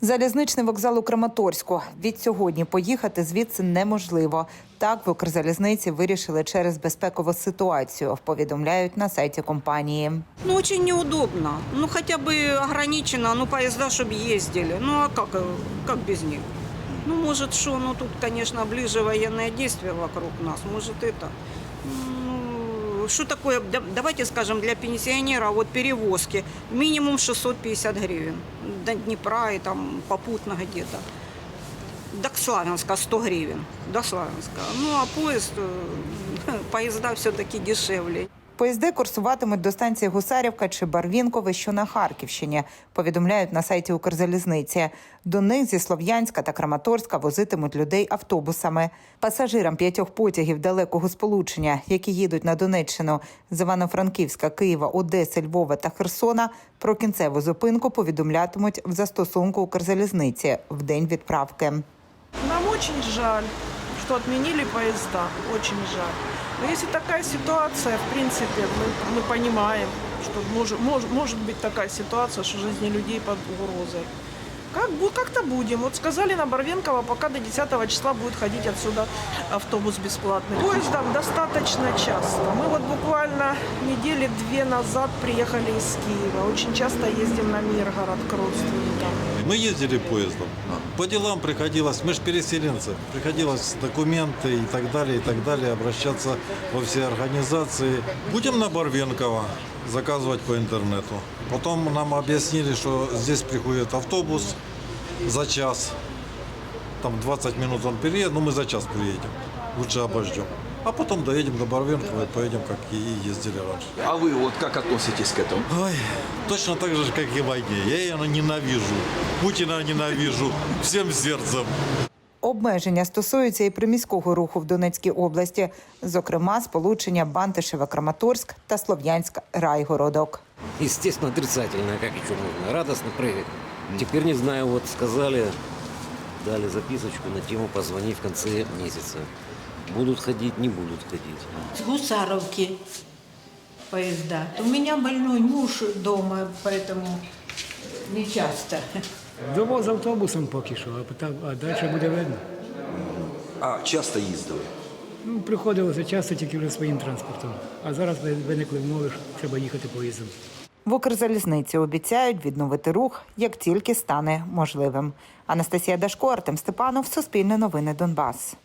Залізничний вокзал у Краматорську. Від сьогодні поїхати звідси неможливо. Так в Укрзалізниці вирішили через безпекову ситуацію. Повідомляють на сайті компанії. Ну, очень неудобно. Ну, хотя бы ограничено, ну, поезда, чтобы ездили. Ну, а как, э, как без них? Ну, может, что, ну, тут, конечно, ближе военные действия вокруг нас, может, это. Ну, что такое, давайте скажем, для пенсионера вот перевозки минимум 650 гривен до Днепра и там попутно где-то. До Славянска 100 гривен, до Славянска. Ну, а поезд, э, поезда все-таки дешевле. Поїзди курсуватимуть до станції Гусарівка чи Барвінкове, що на Харківщині. Повідомляють на сайті Укрзалізниці. До них зі Слов'янська та Краматорська возитимуть людей автобусами. Пасажирам п'ятьох потягів далекого сполучення, які їдуть на Донеччину з Івано-Франківська, Києва, Одеси, Львова та Херсона, про кінцеву зупинку повідомлятимуть в застосунку Укрзалізниці в день відправки. Нам очень жаль, что отменили поезда. Очень жаль. Но если такая ситуация, в принципе, мы, мы понимаем, что может, может, может быть такая ситуация, что жизни людей под угрозой. Как, как-то будем. Вот сказали на Барвенкова, пока до 10 числа будет ходить отсюда автобус бесплатный. Поездом достаточно часто. Мы вот буквально недели две назад приехали из Киева. Очень часто ездим на Миргород к родственникам. Мы ездили поездом. По делам приходилось, мы же переселенцы, приходилось документы и так далее, и так далее, обращаться во все организации. Будем на Барвенкова заказывать по интернету. Потом нам объяснили, что здесь приходит автобус за час. Там 20 минут он переедет, но мы за час приедем. Лучше обождем. А потом доедем до Барвенкова и поедем, как и ездили раньше. А вы вот как относитесь к этому? Ой, точно так же, как и в войне. Я ее ненавижу. Путина ненавижу всем сердцем. Обмеження стосуються і приміського руху в Донецькій області, зокрема сполучення Бантишева-Краматорськ та Слов'янськ-Райгородок. Естественно, отрицательно, как еще можно. Радостно прыгать. Теперь не знаю, вот сказали, дали записочку на тему «Позвони в конце месяца». Будут ходить, не будут ходить. с Гусаровки поезда. У меня больной муж дома, поэтому не часто. Довоз автобусом поки що, а, потім, а далі буде видно. А часто їздили? Ну, приходилося часто тільки вже своїм транспортом. А зараз виникли умови, що треба їхати поїздом. В Укрзалізниці обіцяють відновити рух, як тільки стане можливим. Анастасія Дашко, Артем Степанов, Суспільне новини Донбас.